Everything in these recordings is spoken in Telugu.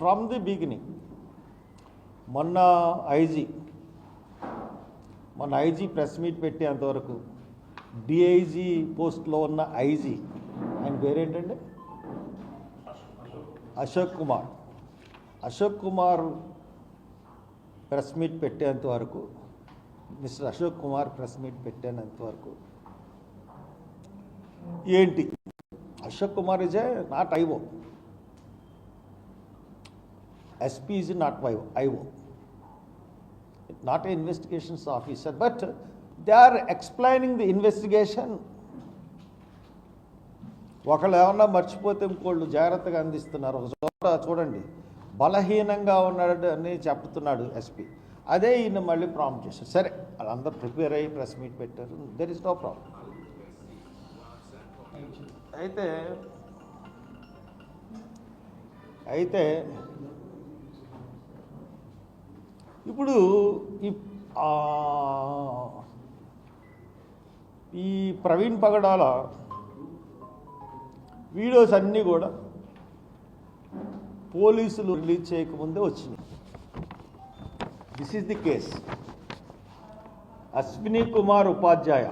ఫ్రమ్ ది బిగినింగ్ మొన్న ఐజీ మొన్న ఐజీ ప్రెస్ మీట్ పెట్టేంతవరకు డిఐజీ పోస్ట్లో ఉన్న ఐజీ ఆయన పేరేంటండి? అశోక్ కుమార్. అశోక్ కుమార్ ప్రెస్ మీట్ పెట్టేంత వరకు mister Ashok Kumar press meet పెట్టేంత వరకు ఏంటి? Ashok Kumar is a not IO SP is not IO, IO. Not a investigations officer but they are explaining the investigation ఒకళ్ళు ఏమన్నా మర్చిపోతే ఇంకోళ్ళు జాగ్రత్తగా అందిస్తున్నారు. ఒక చోట చూడండి. బలహీనంగా ఉన్నాడు అని చెప్తున్నాడు ఎస్పీ అదే ఈయన మళ్ళీ ప్రాంప్ట్ చేశారు. సరే వాళ్ళందరూ ప్రిపేర్ అయ్యి ప్రెస్ మీట్ పెట్టారు. దెర్ ఇస్ నో ప్రాబ్లం అయితే అయితే ఇప్పుడు ఈ ప్రవీణ్ పగడాల వీడియోస్ అన్నీ కూడా పోలీసులు రిలీజ్ చేయకముందే వచ్చినాయి. This is the case Ashwini Kumar Upadhyay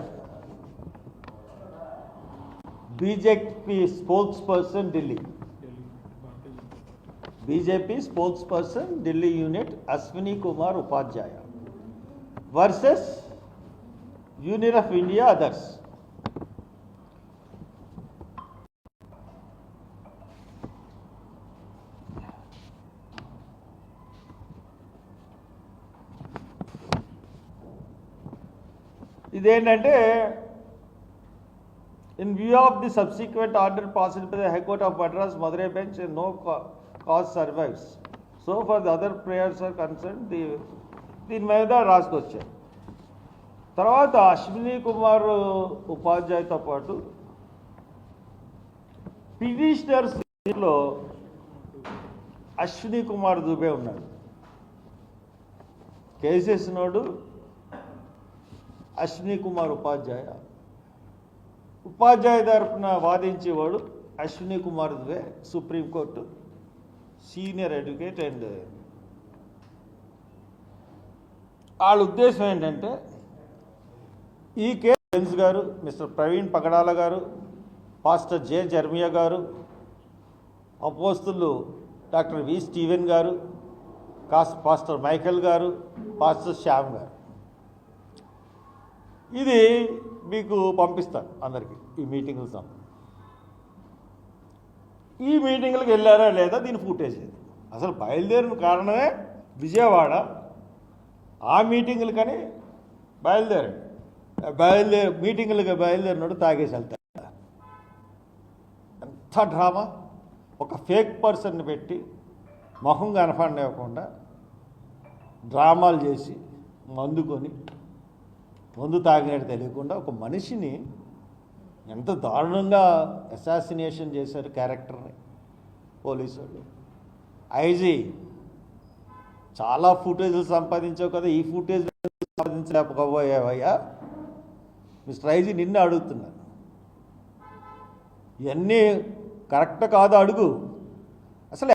BJP spokesperson Delhi BJP spokesperson Delhi unit Ashwini Kumar Upadhyay versus union of India others ఇదేంటంటే In view of the subsequent order passed by the High Court of Madras, Madurai bench, no ca- cause survives. So for the other prayers are concerned, the దీని మీద రాసుకొచ్చారు. తర్వాత అశ్విని కుమార్ ఉపాధ్యాయుతో పాటు పిడిషనర్స్లో అశ్విని కుమార్ దుబే ఉన్నాడు. కేసేసినోడు అశ్విని కుమార్ ఉపాధ్యాయ. ఉపాధ్యాయ తరఫున వాదించేవాడు Ashwini Kumar Dubey supreme court senior advocate and వాళ్ళ ఉద్దేశం ఏంటంటే ఈ కేసు బెన్స్ గారు మిస్టర్ ప్రవీణ్ పగడాల గారు పాస్టర్ జే జర్మియా గారు అపోస్తులు డాక్టర్ వి స్టీవెన్ గారు కాస్ పాస్టర్ మైకేల్ గారు పాస్టర్ శ్యామ్ గారు. ఇది మీకు పంపిస్తాను అందరికీ ఈ మీటింగ్ సమయం ఈ మీటింగ్లకు వెళ్ళారా లేదా దీని ఫుటేజ్ లేదు అసలు బయలుదేరిన కారణమే విజయవాడ. ఆ మీటింగ్లు కానీ బయలుదేరండి. బయలుదేరి మీటింగులకు బయలుదేరినాడు తాగేసి వెళ్తాడు. ఎంత డ్రామా! ఒక ఫేక్ పర్సన్ని పెట్టి మొహం కనపడనివ్వకుండా డ్రామాలు చేసి మందుకొని మందు తాగినట్టు తెలియకుండా ఒక మనిషిని ఎంత దారుణంగా అసాసినేషన్ చేశారు క్యారెక్టర్ని పోలీసు వాళ్ళు ఐజీ చాలా ఫుటేజ్లు సంపాదించావు కదా ఈ ఫుటేజ్ సంపాదించలేకపోయావయ్యా. మిస్టర్ ఐజీ నిన్ను అడుగుతున్నాను ఇవన్నీ కరెక్ట్ కాదు అడుగు.